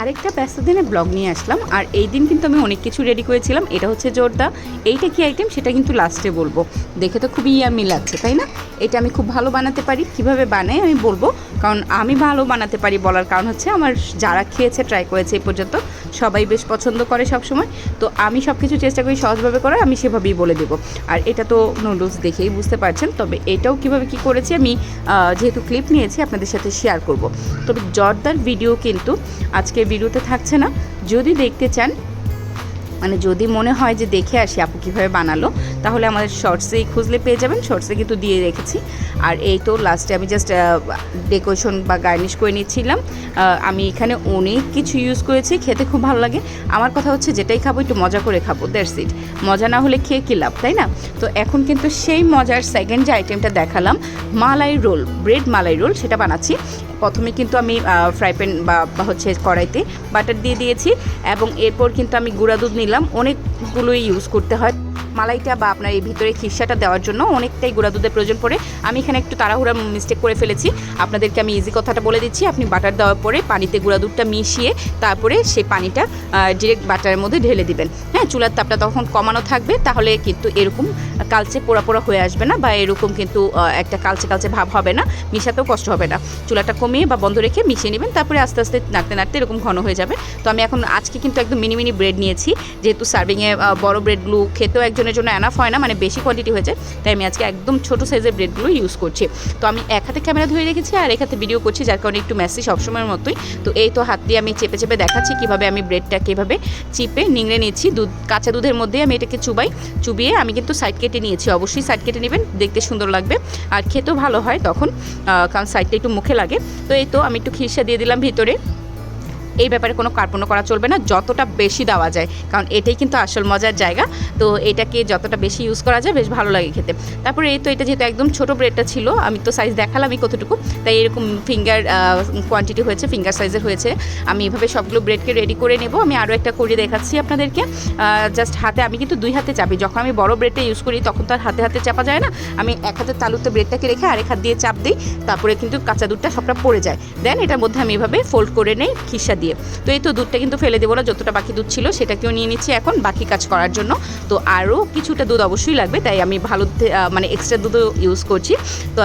আরেকটা ব্যস্ত দিনে ব্লগ নিয়ে আসলাম, আর এই দিন কিন্তু আমি অনেক কিছু রেডি করেছিলাম। এটা হচ্ছে জোরদা। এইটা কি আইটেম সেটা কিন্তু লাস্টে বলব। দেখে তো খুবই ইয়ামি লাগছে, তাই না? এটা আমি খুব ভালো বানাতে পারি। কীভাবে বানাই আমি বলব। কারণ আমি ভালো বানাতে পারি বলার কারণ হচ্ছে আমার যারা খেয়েছে ট্রাই করেছে এই পর্যন্ত, সবাই বেশ পছন্দ করে সব সময় তো আমি সব কিছু চেষ্টা করি সহজভাবে করার, আমি সেভাবেই বলে দেবো। আর এটা তো নুডলস দেখেই বুঝতে পারছেন। তবে এটাও কীভাবে কি করেছি আমি যেহেতু ক্লিপ নিয়েছি, আপনাদের সাথে শেয়ার করব। তবে জর্দার ভিডিও কিন্তু আজকে ভিডিওতে থাকছে না। যদি দেখতে চান মানে যদি মনে হয় যে দেখে আসি আপু কীভাবে বানালো তাহলে আমাদের শর্টসেই খুঁজলে পেয়ে যাবেন। শর্টসে কিন্তু দিয়ে রেখেছি। আর এই তো লাস্টে আমি জাস্ট ডেকোরেশন বা গার্নিশ করে নিচ্ছিলাম। আমি এখানে অনেক কিছু ইউজ করেছি, খেতে খুব ভালো লাগে। আমার কথা হচ্ছে যেটাই খাব একটু মজা করে খাব দ্যাটস ইট মজা না হলে খেয়ে কী লাভ, তাই না? তো এখন কিন্তু সেই মজার সেকেন্ড যে আইটেমটা দেখালাম, malai roll bread malai roll সেটা বানাচ্ছি। প্রথমে কিন্তু আমি ফ্রাই প্যান বা বা হচ্ছে কড়াইতে বাটার দিয়ে দিয়েছি। এবং এরপর কিন্তু আমি গুঁড়া দুধ নিলাম। অনেকগুলোই ইউজ করতে হয়। মালাইটা বা আপনার এই ভিতরে খিসাটা দেওয়ার জন্য অনেকটাই গুঁড়া দুধের প্রয়োজন পড়ে। আমি এখানে একটু তাড়াহুড়া মিস্টেক করে ফেলেছি। আপনাদেরকে আমি ইজি কথাটা বলে দিচ্ছি। আপনি বাটার দেওয়ার পরে পানিতে গুঁড়া দুধটা মিশিয়ে তারপরে সেই পানিটা ডিরেক্ট বাটারের মধ্যে ঢেলে দিবেন। হ্যাঁ চুলার তাপটা তখন কমানো থাকবে, তাহলে কিন্তু এরকম কালচে পোড়া পোড়া হয়ে আসবে না বা এরকম কিন্তু একটা কালচে কালচে ভাব হবে না, মিশাতেও কষ্ট হবে না। চুলাটা কমিয়ে বা বন্ধ রেখে মিশিয়ে নেবেন, তারপরে আস্তে আস্তে নাড়তে নাড়তে এরকম ঘন হয়ে যাবে। তো আমি এখন আজকে কিন্তু একদম মিনি মিনি ব্রেড নিয়েছি। যেহেতু সার্ভিংয়ে বড় ব্রেডগুলো খেতেও একজনের জন্য এনাফ হয় না মানে বেশি কোয়ান্টিটি হয়ে যায় তাই আমি আজকে একদম ছোটো সাইজের ব্রেডগুলো ইউজ করছি। তো আমি এক হাতে ক্যামেরা ধরে রেখেছি আর এক হাতে ভিডিও করছি, যার কারণে একটু মেসি সবসময়ের মতোই। তো এই তো হাত দিয়ে আমি চেপে চেপে দেখাচ্ছি কীভাবে আমি ব্রেডটা কীভাবে চিপে নিংড়ে নিচ্ছি দুধ, কাঁচা দুধের মধ্যে আমি এটাকে চুবাই, চুবিয়ে আমি কিন্তু সাইড কেটে নিয়েছি। অবশ্যই সাইড কেটে নেবেন, দেখতে সুন্দর লাগবে। আর খেতেও ভালো হয় তখন কারণ সাইডটা একটু মুখে লাগে। তো এই তো আমি একটু খিরসা দিয়ে দিলাম ভিতরে। এই ব্যাপারে কোনো কার্পণ্য করা চলবে না, যতটা বেশি দেওয়া যায়। কারণ এটাই কিন্তু আসল মজার জায়গা। তো এটাকে যতটা বেশি ইউজ করা যায়, বেশ ভালো লাগে খেতে। তারপরে এই তো এটা যেহেতু একদম ছোটো ব্রেডটা ছিল, আমি তো সাইজ দেখালামই কতটুকু। তাই এরকম ফিঙ্গার কোয়ান্টিটি হয়েছে ফিঙ্গার সাইজের হয়েছে। আমি এভাবে সবগুলো ব্রেডকে রেডি করে নেব। আমি আরও একটা করে দেখাচ্ছি আপনাদেরকে। জাস্ট হাতে আমি কিন্তু দুই হাতে চাপি। যখন আমি বড় ব্রেডটা ইউজ করি, তখন তো আর হাতে হাতে চাপা যায় না। আমি এক হাতে তালুতে ব্রেডটাকে রেখে আরেক হাত দিয়ে চাপ দিই। তারপরে কিন্তু কাঁচা দুধটা সবটা পড়ে যায়। দেন এটার মধ্যে আমি এভাবে ফোল্ড করে নেই, খিসা দিয়ে। তো এই তো দুধটা কিন্তু ফেলে দেবো না যতটা বাকি দুধ ছিল সেটাকেও নিয়ে নিচ্ছি এখন বাকি কাজ করার জন্য। তো আরও কিছুটা দুধ অবশ্যই লাগবে তাই আমি ভালো মানে এক্সট্রা দুধও ইউজ করছি। তো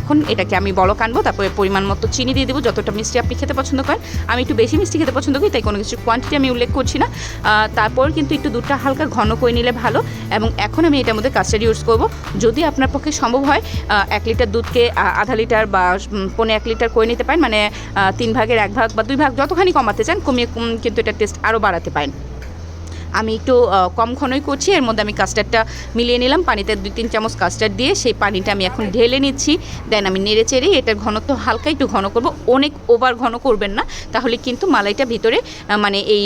এখন এটাকে আমি বলক আনব তারপরে পরিমাণ মতো চিনি দিয়ে দেবো যতটা মিষ্টি আপনি খেতে পছন্দ করেন। আমি একটু বেশি মিষ্টি খেতে পছন্দ করি তাই কোনো কিছু কোয়ান্টিটি আমি উল্লেখ করছি না। তারপর কিন্তু একটু দুধটা হালকা ঘন করে নিলে ভালো এবং এখন আমি এটার মধ্যে কাস্টার্ড ইউজ করব। যদি আপনার পক্ষে সম্ভব হয় এক লিটার দুধকে আধা লিটার বা উম, পৌনে এক লিটার করে নিতে পারেন মানে তিন ভাগের এক ভাগ বা দুই ভাগ যতখানি কমাতে চান কমিয়ে কিন্তু এটা টেস্ট আরও বাড়াতে পারেন। আমি একটু কম ঘনই করছি, এর মধ্যে আমি কাস্টার্ডটা মিলিয়ে নিলাম, পানিতে দুই তিন চামচ কাস্টার্ড দিয়ে সেই পানিটা আমি এখন ঢেলে নিচ্ছি। দেন আমি নেড়ে চেড়ে এটার ঘনত্ব হালকা একটু ঘন করব, অনেক ওভার ঘন করবেন না, তাহলে কিন্তু মালাইটা ভিতরে মানে এই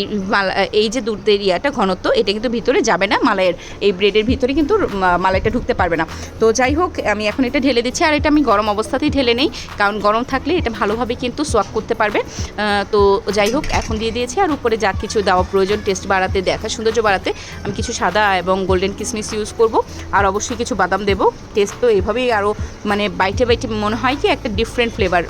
এই যে দুধের ইয়াটা ঘনত্ব, এটা কিন্তু ভিতরে যাবে না, মালাইয়ের এই ব্রেডের ভিতরে কিন্তু মালাইটা ঢুকতে পারবে না। তো যাই হোক, আমি এখন এটা ঢেলে দিচ্ছি, আর এটা আমি গরম অবস্থাতেই ঢেলে নেই, কারণ গরম থাকলে এটা ভালোভাবে কিন্তু সোয়াক করতে পারবে। তো যাই হোক, এখন দিয়ে দিয়েছি, আর উপরে যা কিছু দেওয়া প্রয়োজন টেস্ট বাড়াতে দেখা সৌন্দর্য বাড়াতে আমি কিছু সাদা এবং গোল্ডেন কিসমিস ইউজ করব। আর অবশ্যই কিছু বাদাম দেবো। টেস্ট তো এভাবেই আরও মানে বাইটে বাইটে মনে হয় কি একটা ডিফারেন্ট ফ্লেভার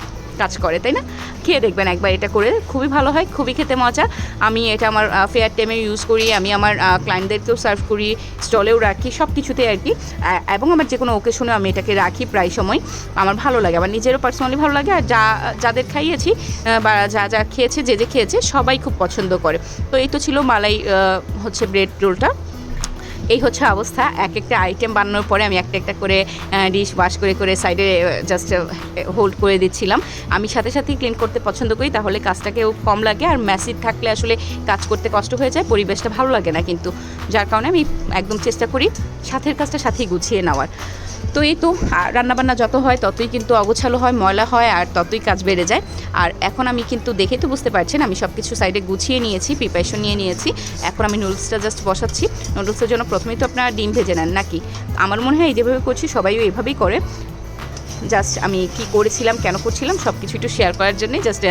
কাজ করে, তাই না? খেয়ে দেখবেন একবার এটা করে। খুবই ভালো হয়, খুবই খেতে মজা। আমি এটা আমার ফেয়ার টাইমে ইউজ করি, আমি আমার ক্লায়েন্টদেরকেও সার্ভ করি স্টলেও রাখি, সব কিছুতেই আর কি। এবং আমার যে কোনো ওকেশনে আমি এটাকে রাখি প্রায় সময়। আমার ভালো লাগে, আমার নিজেরও পার্সোনালি ভালো লাগে। আর যা, যাদের খাইয়েছি বা যা যা খেয়েছে, যে যে খেয়েছে, সবাই খুব পছন্দ করে। তো এই তো ছিল মালাই হচ্ছে ব্রেড রোলটা এই হচ্ছে অবস্থা। এক একটা আইটেম বানানোর পরে আমি একটা একটা করে ডিশ ওয়াশ করে করে সাইডে জাস্ট হোল্ড করে দিচ্ছিলাম। আমি সাথে সাথেই ক্লিন করতে পছন্দ করি, তাহলে কাজটাকেও কম লাগে। আর ম্যাসিড থাকলে আসলে কাজ করতে কষ্ট হয়ে যায়, পরিবেশটা ভালো লাগে না কিন্তু। যার কারণে আমি একদম চেষ্টা করি সাথের কাজটা সাথেই গুছিয়ে নেওয়ার। তো এই তো রান্নাবান্না যত হয়, ততই কিন্তু অগোছালো হয়, ময়লা হয়, আর ততই কাজ বেড়ে যায়। আর এখন আমি কিন্তু দেখে তো বুঝতে পারছেন, আমি সব কিছু সাইডে গুছিয়ে নিয়েছি প্রিপারেশন নিয়ে নিয়েছি। এখন আমি নুডলসটা জাস্ট বসাচ্ছি। নুডলসের জন্য প্রথমেই তো আপনারা ডিম ভেজে নেন, নাকি? আমার মনে হয় এই যেভাবে করছি সবাইও এভাবেই করে। জাস্ট আমি কি করেছিলাম, কেন করছিলাম সব কিছু একটু শেয়ার করার জন্যই জাস্ট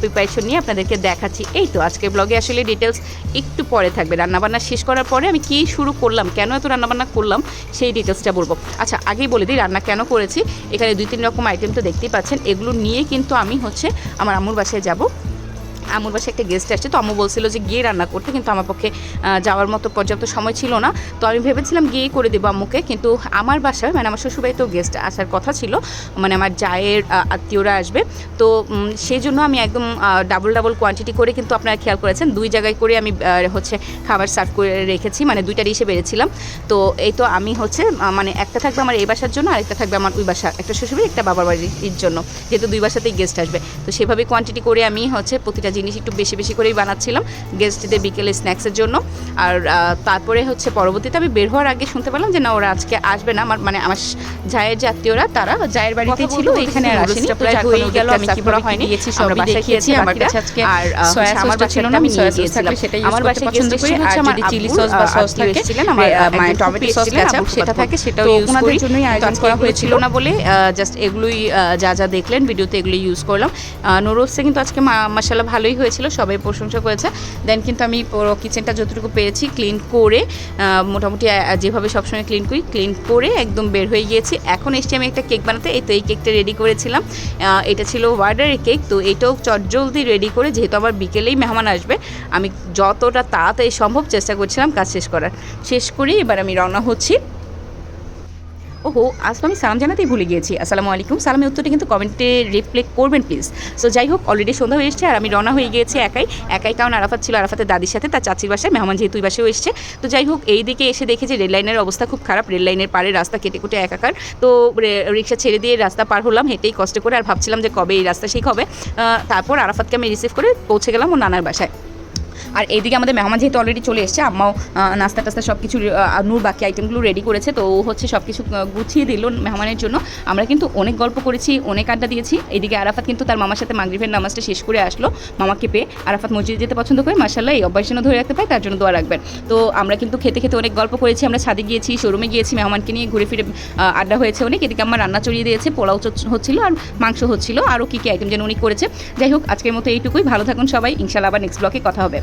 প্রিপারেশন নিয়ে আপনাদেরকে দেখাচ্ছি। এই তো আজকে ব্লগে আসলে ডিটেলস একটু পরে থাকবে। রান্নাবান্না শেষ করার পরে আমি কি শুরু করলাম, কেন এত রান্নাবান্না করলাম, সেই ডিটেলসটা বলব। আচ্ছা আগেই বলে দিই, রান্না কেন করেছি? এখানে দুই তিন রকম আইটেম তো দেখতেই পাচ্ছেন। এগুলো নিয়ে কিন্তু আমি হচ্ছে আমার আম্মুর বাসায় যাব। আমার বাসায় একটা গেস্ট আসছে, তো আম্মু বলছিল যে গিয়ে রান্না করতে, কিন্তু আমার পক্ষে যাওয়ার মতো পর্যাপ্ত সময় ছিল না। তো আমি ভেবেছিলাম গিয়েই করে দেবো আম্মুকে, কিন্তু আমার বাসায় মানে আমার শ্বশুরবাড়িতেও গেস্ট আসার কথা ছিল মানে আমার জায়ের আত্মীয়রা আসবে। তো সেই জন্য আমি একদম ডাবল ডাবল কোয়ান্টিটি করে কিন্তু আপনারা খেয়াল করেছেন, দুই জায়গায় করে আমি হচ্ছে খাবার সার্ভ করে রেখেছি মানে দুইটা ডিশে বেড়েছিলাম। তো এই তো আমি হচ্ছে মানে একটা থাকবে আমার এই বাসার জন্য আর একটা থাকবে আমার ওই বাসা একটা শ্বশুরবাড়ি একটা বাবার বাড়ির জন্য, যেহেতু দুই বাসাতেই গেস্ট আসবে। তো সেভাবে কোয়ান্টিটি করে আমি হচ্ছে প্রতিটা জিনিস একটু বেশি বেশি করেই বানাচ্ছিলাম গেস্টদের বিকেলে স্ন্যাক্সের জন্য আর তারপরে হচ্ছে পরবর্তীতে আমি বের হওয়ার আগে শুনতে পেলাম যে না ওরা আজকে আসবে না আমার মানে আমার জায়ের যে আত্মীয়রা তারা জায়ের বাড়িতে ছিল এখানে আর আসেনি প্রায় কারণে গেল, আমি করা হয়নি দিয়েছি আমরা সবই বাসায় দেখিয়েছি। খেয়েছি আমার কাছে আজকে আর আমার sauce-টা ছিল না, আমি আমি নিয়ে গিয়েছিলাম থাকলে সেটা আমার বাসায় পছন্দ করি। আর যদি আব্বুর, sauce বা আত্মীয় থাকে, আমার sauce এসেছিলেন, ketchup আব্বুর সেটা থাকে সেটাও ইউজ করি জন্যই আয়োজন করা হয়েছিল। না বলে জাস্ট এগুলোই যা যা দেখলেন ভিডিওতে এগুলো ইউজ করলাম নুডলসে কিন্তু আজকে মশালা ভালোই হয়েছিল, সবাই প্রশংসা করেছে। দেন কিন্তু আমি কিচেনটা যতটুকু পেরেছি ক্লিন করে মোটামুটি যেভাবে সবসময় ক্লিন করি ক্লিন করে একদম বের হয়ে গিয়েছি। এখন এসছি আমি একটা কেক বানাতে, এই তো এই কেকটা রেডি করেছিলাম। এটা ছিল ওয়ার্ডারের কেক তো এটাও চটজলদি রেডি করে, যেহেতু আবার বিকেলেই মেহমান আসবে, আমি যতটা তাড়াতাড়ি সম্ভব চেষ্টা করছিলাম কাজ শেষ করার। শেষ করে এবার আমি রওনা হচ্ছি। ওহো, আজ আমি সালাম জানাতেই ভুলে গিয়েছি। আসসালামু আলাইকুম। সালামের উত্তরটি কিন্তু কমেন্টে রিপ্লে করবেন, প্লিজ। সো যাই হোক অলরেডি সন্ধ্যা হয়ে এসছে আর আমি রওনা হয়ে গিয়েছি একাই। একাই কারণ আরাফাত ছিল আরাফাতের দাদির সাথে, তার চাচির বাসায়, মেহমান যেহেতু বাসায়ও এসছে। তো যাই হোক, এই দিকে এসে দেখে যে রেল লাইনের অবস্থা খুব খারাপ। রেল লাইনের পারে রাস্তা কেটে কুটে একাকার। তো রিক্সা ছেড়ে দিয়ে রাস্তা পার হলাম, হেঁটেই কষ্ট করে আর ভাবছিলাম যে কবে এই রাস্তা ঠিক হবে। তারপর আরাফাতকে আমি রিসিভ করে পৌঁছে গেলাম ও নানার বাসায়। আর এইদিকে আমাদের মেহমান যেহেতু অলরেডি চলে এসছে, আম্মাও নাস্তা টাস্তা সব কিছু নূর বাকি আইটেমগুলো রেডি করেছে, তো ও হচ্ছে সব কিছু গুছিয়ে দিল মেহমানের জন্য। আমরা কিন্তু অনেক গল্প করেছি, অনেক আড্ডা দিয়েছি। এইদিকে আরাফাত কিন্তু তার মামার সাথে মাগরিবের নামাজটা শেষ করে আসলো। মামাকে পেয়ে আরাফাত মসজিদে যেতে পছন্দ করে মার্শাল্লাহ এই অভ্যাস যেন ধরে রাখতে পারে, তার জন্য দোয়া রাখবেন। তো আমরা কিন্তু খেতে খেতে অনেক গল্প করেছি, আমরা ছাদে গিয়েছি শোরুমে গিয়েছি, মেহমানকে নিয়ে ঘুরে ফিরে আড্ডা হয়েছে অনেক। এদিকে আমার রান্না চড়িয়ে দিয়েছে, পোলাও হচ্ছিল আর মাংস হচ্ছিল, আরও কী কী আইটেম যেন উনি করেছে। যাই হোক, আজকের মতো এইটুকুই, ভালো থাকুন সবাই ইনশাল্লাহ আবার নেক্সট ব্লকে কথা হবে।